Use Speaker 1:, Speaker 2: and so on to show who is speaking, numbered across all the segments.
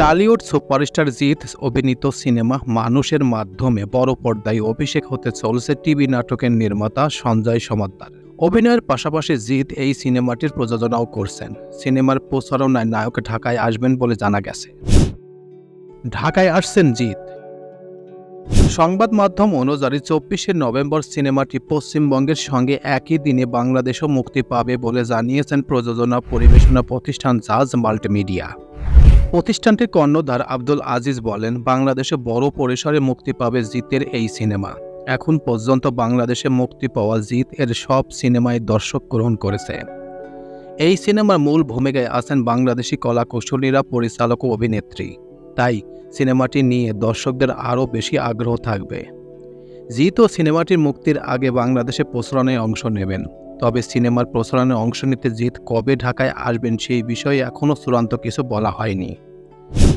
Speaker 1: Tollywood superstar Jeet অভিনীত cinema মানুষের মাধ্যমে বড় পর্দায় অভিষেক হতে চলছে টিভি নাটকের নির্মাতা সঞ্জয় সমাদ্দার। অভিনয়ের পাশাপাশি জিৎ এই সিনেমাটির প্রযোজনাও করছেন। সিনেমার প্রচারণায় নায়ক ঢাকায় আসবেন বলে জানা গেছে। ঢাকায় আসছেন জিৎ। সংবাদ মাধ্যম অনুযায়ী চব্বিশে নভেম্বর সিনেমাটি পশ্চিমবঙ্গের সঙ্গে একই দিনে বাংলাদেশও মুক্তি পাবে বলে জানিয়েছেন প্রযোজনা, পরিবেশনা প্রতিষ্ঠান জাজ মাল্টিমিডিয়া। প্রতিষ্ঠানটির কর্ণধার আব্দুল আজিজ বলেন, বাংলাদেশে বড় পরিসরে মুক্তি পাবে জিতের এই সিনেমা। এখন পর্যন্ত বাংলাদেশে মুক্তি পাওয়া জিত এর সব সিনেমায় দর্শক গ্রহণ করেছে। এই সিনেমার মূল ভূমিকায় আছেন বাংলাদেশি কলাকুশলীরা পরিচালক ও অভিনেত্রী। তাই সিনেমাটি নিয়ে দর্শকদের আরও বেশি আগ্রহ থাকবে। জিত ও সিনেমাটির মুক্তির আগে বাংলাদেশে প্রসারণে অংশ নেবেন। তবে সিনেমার প্রচারণে অংশ নিতে জিৎ কবে ঢাকায় আসবেন সেই বিষয়ে এখনও চূড়ান্ত কিছু বলা হয়নি।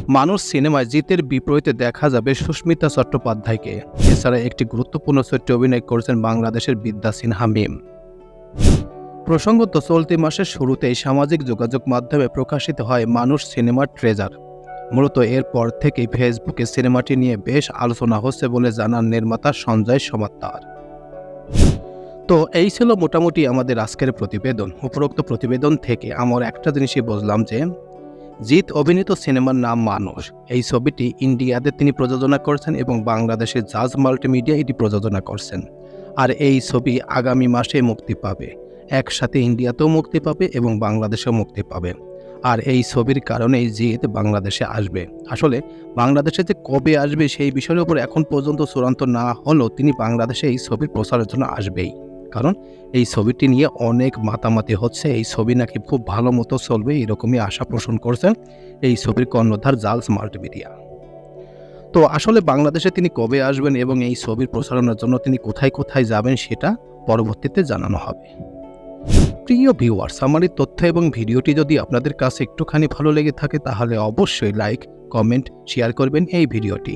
Speaker 1: মানুষ সিনেমায় জিতের বিপরীতে দেখা যাবে সুস্মিতা চট্টোপাধ্যায়কে। এছাড়া একটি গুরুত্বপূর্ণ চরিত্রে অভিনয় করেছেন বাংলাদেশের বিদ্যা সিনহা মিম। প্রসঙ্গত, চলতি মাসের শুরুতেই সামাজিক যোগাযোগ মাধ্যমে প্রকাশিত হয় মানুষ সিনেমার ট্রেজার। মূলত এরপর থেকেই ফেসবুকে সিনেমাটি নিয়ে বেশ আলোচনা হচ্ছে বলে জানান নির্মাতা সঞ্জয় সমাত্তার। তো এই ছিল মোটামুটি আমাদের আজকের প্রতিবেদন, উপরোক্ত প্রতিবেদন থেকে আমার একটা জিনিসই বুঝলাম যে, জিৎ অভিনীত সিনেমার নাম মানুষ। এই ছবিটি ইন্ডিয়াতে তিনি প্রযোজনা করছেন এবং বাংলাদেশের জাজ মাল্টিমিডিয়া এটি প্রযোজনা করছেন। আর এই ছবি আগামী মাসে মুক্তি পাবে। একসাথে ইন্ডিয়াতেও মুক্তি পাবে এবং বাংলাদেশেও মুক্তি পাবে। আর এই ছবির কারণেই জিৎ বাংলাদেশে আসবে। আসলে বাংলাদেশে যে কবে আসবে সেই বিষয়ের উপর এখন পর্যন্ত চূড়ান্ত না হলেও তিনি বাংলাদেশে এই ছবির প্রচারের জন্য আসবেই। কারণ এই ছবিটি নিয়ে অনেক মাতামাতি হচ্ছে। এই ছবি নাকি খুব ভালো মতো চলবে এরকমই আশা পোষণ করছেন এই ছবির কর্ণধার জালস মাল্টিমিডিয়া। তো আসলে বাংলাদেশে তিনি কবে আসবেন এবং এই ছবির প্রচারণার জন্য তিনি কোথায় কোথায় যাবেন সেটা পরবর্তীতে জানানো হবে। প্রিয় ভিউয়ার্স, আমার এই তথ্য এবং ভিডিওটি যদি আপনাদের কাছে একটুখানি ভালো লেগে থাকে তাহলে অবশ্যই লাইক, কমেন্ট, শেয়ার করবেন এই ভিডিওটি।